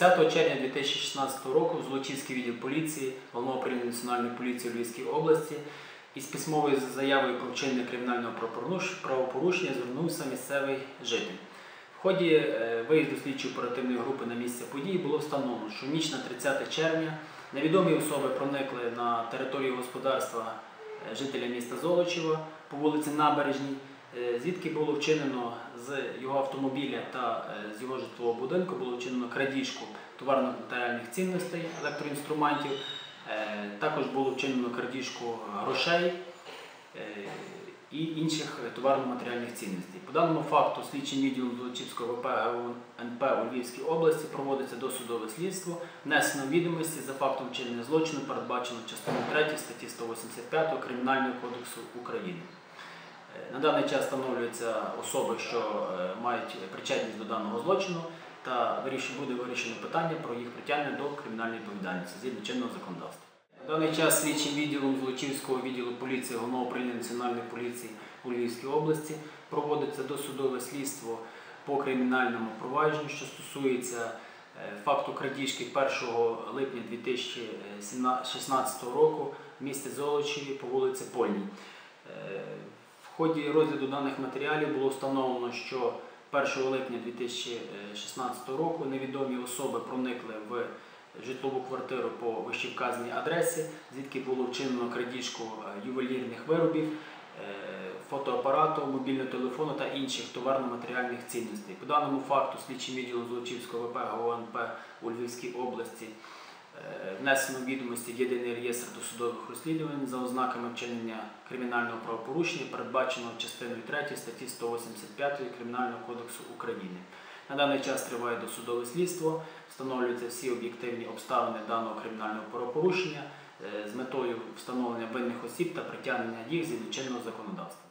30 червня 2016 року Золочівський відділ поліції Головного управління Національної поліції Львівській області із письмовою заявою про вчинення кримінального правопорушення звернувся місцевий житель. В ході е, виїзду слідчої оперативної групи на місце події було встановлено, що в ніч на 30 червня невідомі особи проникли на територію господарства е, жителя міста Золочева по вулиці Набережній, звідки було вчинено з його автомобіля та е, з його житлового будинку було вчинено крадіжку товарно-матеріальних цінностей електроінструментів. Е, Також було вчинено крадіжку грошей е, і інших товарно-матеріальних цінностей. По даному факту слідчим відділом Золочівського ВП НП у Львівській області проводиться досудове слідство, внесено відомості за фактом вчинення злочину, передбачено частиною 3 статті 185 Кримінального кодексу України. Е, На даний час встановлюються особи, що е, мають причетність до даного злочину, та буде вирішено питання про їх притягнення до кримінальної відповідальності згідно чинного законодавства. На даний час слідчим відділом Золочівського відділу поліції Головного управління Національної поліції у Львівській області проводиться досудове слідство по кримінальному провадженню, що стосується е, факту крадіжки 1 липня 2016 року в місті Золочеві по вулиці Польній. Ході розгляду даних матеріалів було встановлено, що 1 липня 2016 року невідомі особи проникли в житлову квартиру по вищевказаній адресі, звідки було вчинено крадіжку е, ювелірних виробів, е, фотоапарату, мобільного телефону та інших товарно-матеріальних цінностей. По даному факту слідчим відділом Золочівського ВП ГОНП у Львівській області внесено відомості в єдиний реєстр досудових розслідувань за ознаками вчинення кримінального правопорушення, передбаченого частиною 3 статті 185 Кримінального кодексу України. На даний час триває досудове слідство, встановлюються всі об'єктивні обставини даного кримінального правопорушення е, з метою встановлення винних осіб та притягнення їх згідно чинного законодавства.